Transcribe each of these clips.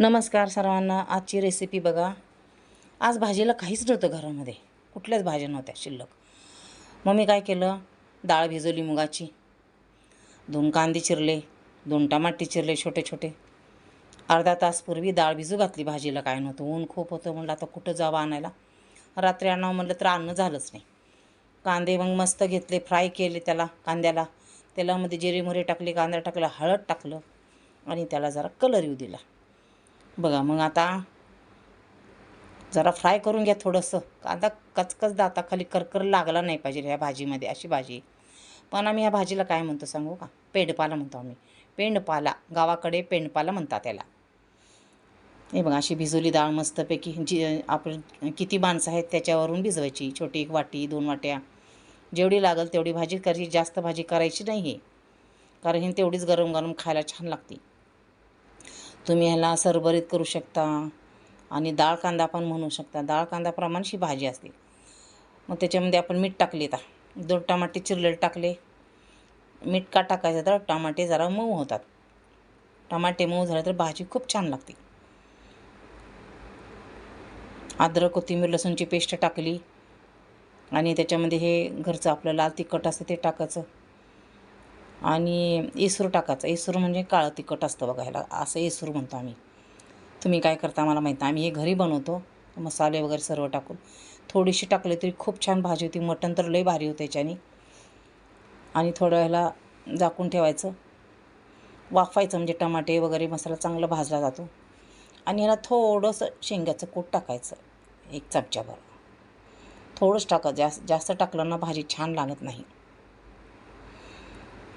नमस्कार सर्वांना आजची रेसिपी बघा. आज भाजीला काहीच नव्हतं घरामध्ये. कुठल्याच भाज्या नव्हत्या शिल्लक. मग मी काय केलं? डाळ भिजवली मुगाची. दोन कांदे चिरले दोन टमाटे चिरले छोटे छोटे अर्धा तासपूर्वी डाळ भिजू घातली भाजीला. काय नव्हतं ऊन खूप होतं म्हणलं आता कुठं जावं आणायला? रात्री आणावं म्हणलं तर आणणं झालंच नाही. कांदे मग मस्त घेतले फ्राय केले त्याला कांद्याला. तेलामध्ये जिरे मोरे टाकले कांदा टाकला हळद टाकलं आणि त्याला जरा कलर येऊ दिला. बघा मग आता जरा फ्राय करून घ्या थोडंसं. कांदा कचकच दाताखाली करकर लागला नाही पाहिजे ह्या भाजीमध्ये अशी भाजी पण आम्ही ह्या भाजीला काय म्हणतो सांगू का? पेंडपाला म्हणतो आम्ही. पेंडपाला गावाकडे पेंडपाला म्हणतात त्याला हे बघा अशी भिजवली डाळ मस्तपैकी जी आपण किती माणसं आहेत त्याच्यावरून भिजवायची. छोटी एक वाटी दोन वाट्या. जेवढी लागेल तेवढी भाजी करायची. जास्त भाजी करायची नाही आहे कारण ही तेवढीच गरम गरम खायला छान लागते. तुम्ही ह्याला सरभरीत करू शकता आणि डाळ कांदा पण म्हणू शकता. डाळ कांदाप्रमाणेची भाजी असते. मग त्याच्यामध्ये आपण मीठ टाकले आता. दोन टमाटे चिरलेले टाकले. मीठ का टाकायचं तर टमाटे जरा मऊ होतात. टमाटे मऊ झाले तर भाजी खूप छान लागते. अद्रक कोथिंबीर लसूणची पेस्ट टाकली. आणि त्याच्यामध्ये हे घरचं आपलं लाल तिखट असतं ते टाकायचं. आणि इसूर टाकायचं. इसूर म्हणजे काळं तिखट असतं बघा ह्याला. असं इसूर म्हणतो आम्ही. तुम्ही काय करता मला माहीत आम्ही हे घरी बनवतो. मसाले वगैरे सर्व टाकून. थोडीशी टाकली तरी खूप छान भाजी होती. मटण तर लई भारी होतं याच्याने. आणि थोडं ह्याला झाकून ठेवायचं. वाफायचं म्हणजे टमाटे वगैरे मसाला चांगला भाजला जातो. आणि ह्याला थोडंसं शेंग्याचं कूट टाकायचं. एक चमच्याभर थोडंच टाका. जास्त जास्त टाकलं ना भाजी छान लागत नाही.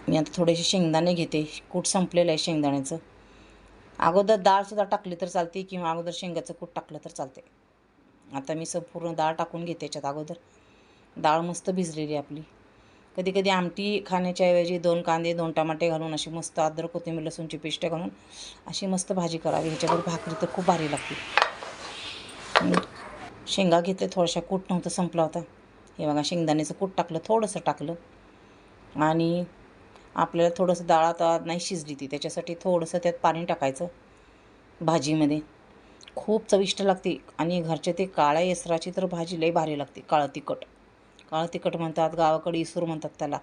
मी आता थोडेसे शेंगदाणे घेते. कूट संपलेलं आहे शेंगदाण्याचं. अगोदर डाळसुद्धा टाकली तर चालते किंवा अगोदर शेंगाचं कूट टाकलं तर चालते. आता मी संपूर्ण डाळ टाकून घेते याच्यात अगोदर. डाळ मस्त भिजलेली आहे आपली. कधी कधी आमटी खाण्याच्या ऐवजी दोन कांदे दोन टमाटे घालून अशी मस्त अद्रक कोथिंबीर लसूणची पेस्ट घालून अशी मस्त भाजी करावी. ह्याच्यावर भाकरी तर खूप भारी लागते. शेंगा घेतले थोड्याशा कूट नव्हतं संपला होता. हे बघा शेंगदाण्याचं कूट टाकलं थोडंसं टाकलं. आणि आपल्याला थोडंसं डाळ आता नाही शिजली ती त्याच्यासाठी थोडंसं त्यात पाणी टाकायचं भाजीमध्ये. खूप चविष्ट लागते आणि घरच्या ते काळ्या येसराची तर भाजी लई भारी लागते काळं तिखट. काळं तिखट म्हणतात गावाकडे इसूर म्हणतात त्याला.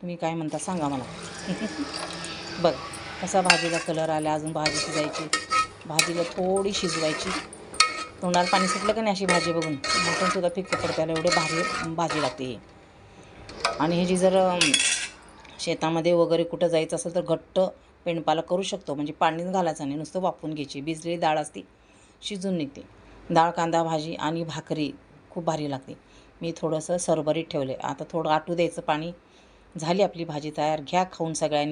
तुम्ही काय म्हणता सांगा मला. बघ कसा भाजीला कलर आला अजून भाजी शिजायची. भाजीला थोडी शिजवायची. तोंडाला पाणी सुटलं का नाही अशी भाजी बघून? मटणसुद्धा फिक्क पडतं त्याला एवढे भारी भाजी लागते ही. आणि हे जी जर शेतामध्ये वगैरे कुठं जायचं असेल तर घट्ट पेंडपाला करू शकतो. म्हणजे पाणीच घालायचं नाही नुसतं वापरून घ्यायची. भिजलेली डाळ असते शिजून निघते. डाळ कांदा भाजी आणि भाकरी खूप भारी लागते. मी थोडंसं सरभरीत ठेवले. आता थोडं आटू द्यायचं पाणी. झाली आपली भाजी तयार. घ्या खाऊन सगळ्यांनी.